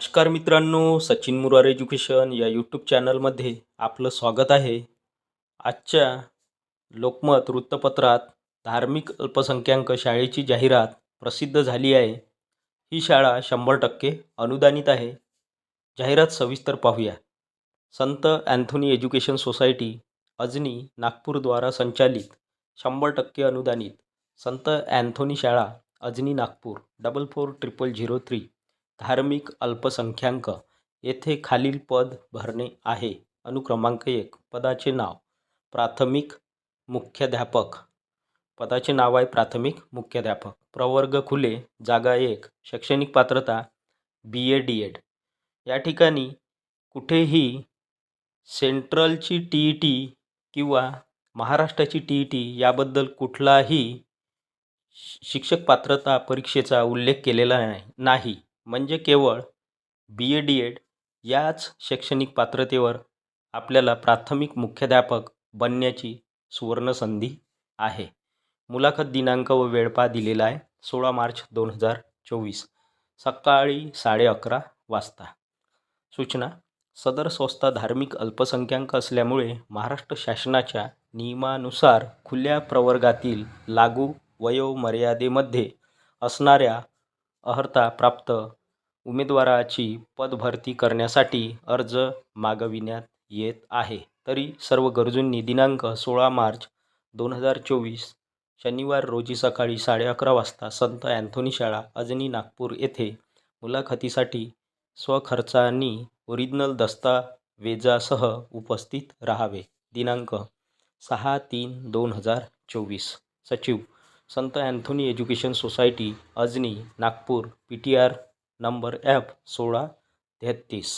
नमस्कार मित्रांनो सचिन मुरार एज्युकेशन या यूट्यूब चॅनलमध्ये आपलं स्वागत आहे. आजच्या लोकमत वृत्तपत्रात धार्मिक अल्पसंख्याक शाळेची जाहिरात प्रसिद्ध झाली आहे. ही शाळा शंभर टक्के अनुदानित आहे. जाहिरात सविस्तर पाहूया. Sant Anthony education society Ajni नागपूरद्वारा संचालित शंभर टक्के अनुदानित संत अँथोनी शाळा Ajni Nagpur double four triple zero three धार्मिक अल्पसंख्याक येथे खालील पद भरणे आहे. अनुक्रमांक एक. पदाचे नाव. प्राथमिक मुख्याध्यापक. पदाचे नाव आहे प्राथमिक मुख्याध्यापक. प्रवर्ग खुले. जागा एक. शैक्षणिक पात्रता. बी ए डी एड या ठिकाणी कुठेही सेंट्रलची टी ई टी किंवा महाराष्ट्राची टी ई टी याबद्दल कुठलाही शिक्षक पात्रता परीक्षेचा उल्लेख केलेला नाही नाही. म्हणजे केवळ बी ए डी एड याच शैक्षणिक पात्रतेवर आपल्याला प्राथमिक मुख्याध्यापक बनण्याची सुवर्णसंधी आहे. मुलाखत दिनांक व वेळ पहा दिलेला आहे सोळा मार्च दोन हजार चोवीस सकाळी साडे अकरा वाजता. सूचना सदर संस्था धार्मिक अल्पसंख्याक असल्यामुळे महाराष्ट्र शासनाच्या नियमानुसार खुल्या प्रवर्गातील लागू वयोमर्यादेमध्ये असणाऱ्या अर्हता प्राप्त उमेदवाराची पदभरती करण्यासाठी अर्ज मागविण्यात येत आहे. तरी सर्व गरजूंनी दिनांक सोळा मार्च दोन हजार चोवीस शनिवार रोजी सकाळी साडे अकरा वाजता संत अँथोनी शाळा अजनी नागपूर येथे मुलाखतीसाठी स्वखर्चानी ओरिजिनल दस्तावेजासह उपस्थित राहावे. दिनांक सहा तीन दोन हजार चोवीस सचिव Sant Anthony education society Ajni Nagpur P T R number F सोळा तेहत्तीस